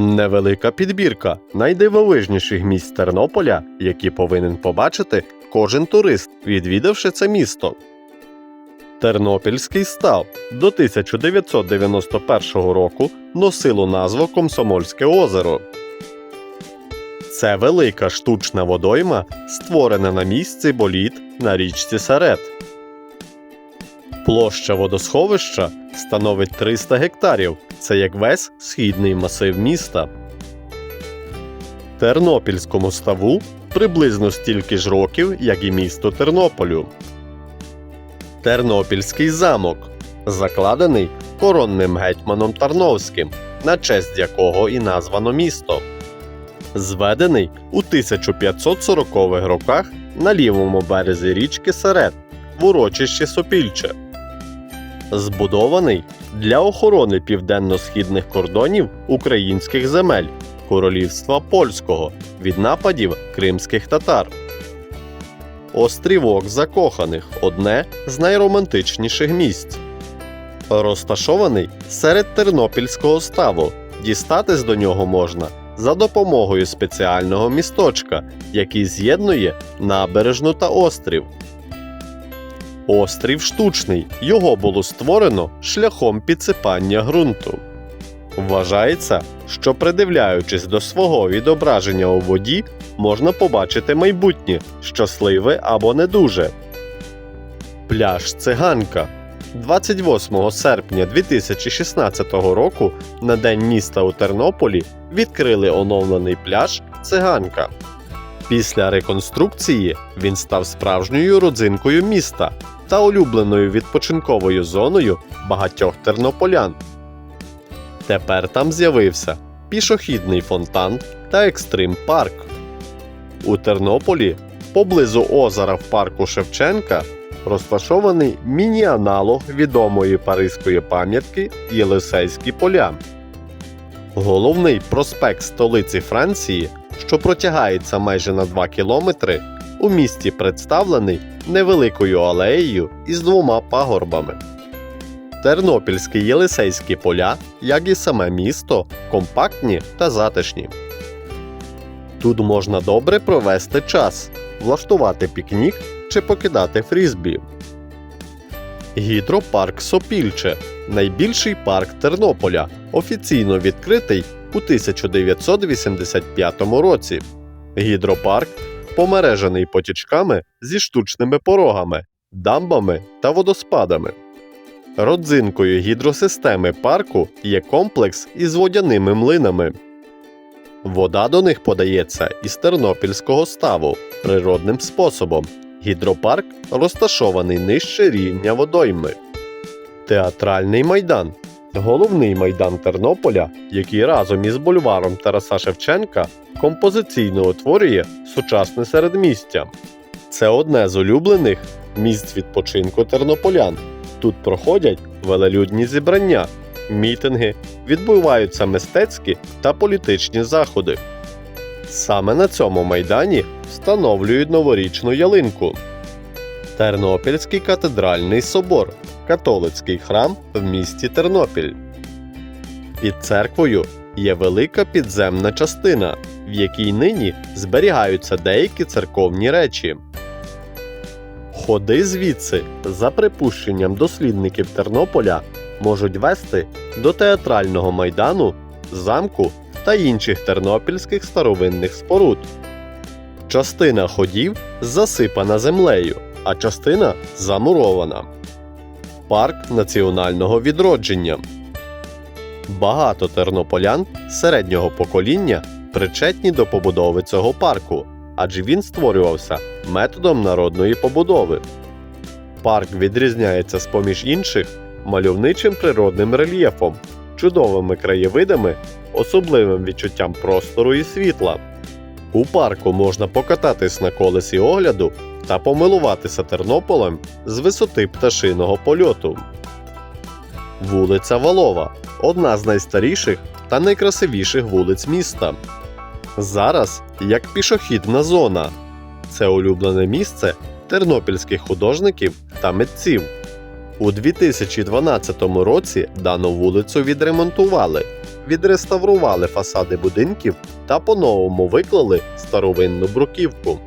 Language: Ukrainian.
Невелика підбірка найдивовижніших місць Тернополя, які повинен побачити кожен турист, відвідавши це місто. Тернопільський став до 1991 року носило назву Комсомольське озеро. Це велика штучна водойма, створена на місці боліт на річці Серед. Площа водосховища становить 300 гектарів. Це як весь східний масив міста. Тернопільському ставу приблизно стільки ж років, як і місто Тернополю. Тернопільський замок закладений коронним гетьманом Тарновським, на честь якого і названо місто. Зведений у 1540-х роках на лівому березі річки Серед в урочищі Сопільче. Збудований для охорони південно-східних кордонів українських земель Королівства Польського від нападів кримських татар. Острівок закоханих одне з найромантичніших місць. Розташований серед Тернопільського ставу. Дістатись до нього можна за допомогою спеціального місточка, який з'єднує набережну та острів. Острів штучний. Його було створено шляхом підсипання ґрунту. Вважається, що придивляючись до свого відображення у воді, можна побачити майбутнє щасливе або не дуже. Пляж Циганка 28 серпня 2016 року на День міста у Тернополі відкрили оновлений пляж Циганка. Після реконструкції він став справжньою родзинкою міста та улюбленою відпочинковою зоною багатьох тернополян. Тепер там з'явився пішохідний фонтан та екстрим парк. У Тернополі, поблизу озера в парку Шевченка, розташований міні-аналог відомої паризької пам'ятки Єлисейські поля. Головний проспект столиці Франції, що протягається майже на 2 кілометри, у місті представлений невеликою алеєю із двома пагорбами. Тернопільські Єлисейські поля, як і саме місто, компактні та затишні. Тут можна добре провести час, влаштувати пікнік чи покидати фрізбі. Гідропарк Сопільче найбільший парк Тернополя, офіційно відкритий у 1985 році. Гідропарк помережений потічками зі штучними порогами, дамбами та водоспадами. Родзинкою гідросистеми парку є комплекс із водяними млинами. Вода до них подається із Тернопільського ставу природним способом. Гідропарк розташований нижче рівня водойми. Театральний майдан головний майдан Тернополя, який разом із бульваром Тараса Шевченка композиційно утворює сучасне середмістя. Це одне з улюблених місць відпочинку тернополян. Тут проходять велелюдні зібрання, мітинги, відбуваються мистецькі та політичні заходи. Саме на цьому майдані встановлюють новорічну ялинку. Тернопільський катедральний собор католицький храм в місті Тернопіль. Під церквою є велика підземна частина, в якій нині зберігаються деякі церковні речі. Ходи звідси, за припущенням дослідників Тернополя, можуть вести до театрального майдану, замку та інших тернопільських старовинних споруд. Частина ходів засипана землею, а частина замурована. Парк національного відродження. Багато тернополян середнього покоління причетні до побудови цього парку, адже він створювався методом народної побудови. Парк відрізняється з поміж інших мальовничим природним рельєфом, чудовими краєвидами, особливим відчуттям простору і світла. У парку можна покататись на колесі огляду та помилуватися Тернополем з висоти пташиного польоту. Вулиця Валова одна з найстаріших та найкрасивіших вулиць міста. Зараз як пішохідна зона. Це улюблене місце тернопільських художників та митців. У 2012 році дану вулицю відремонтували, відреставрували фасади будинків та по-новому виклали старовинну бруківку.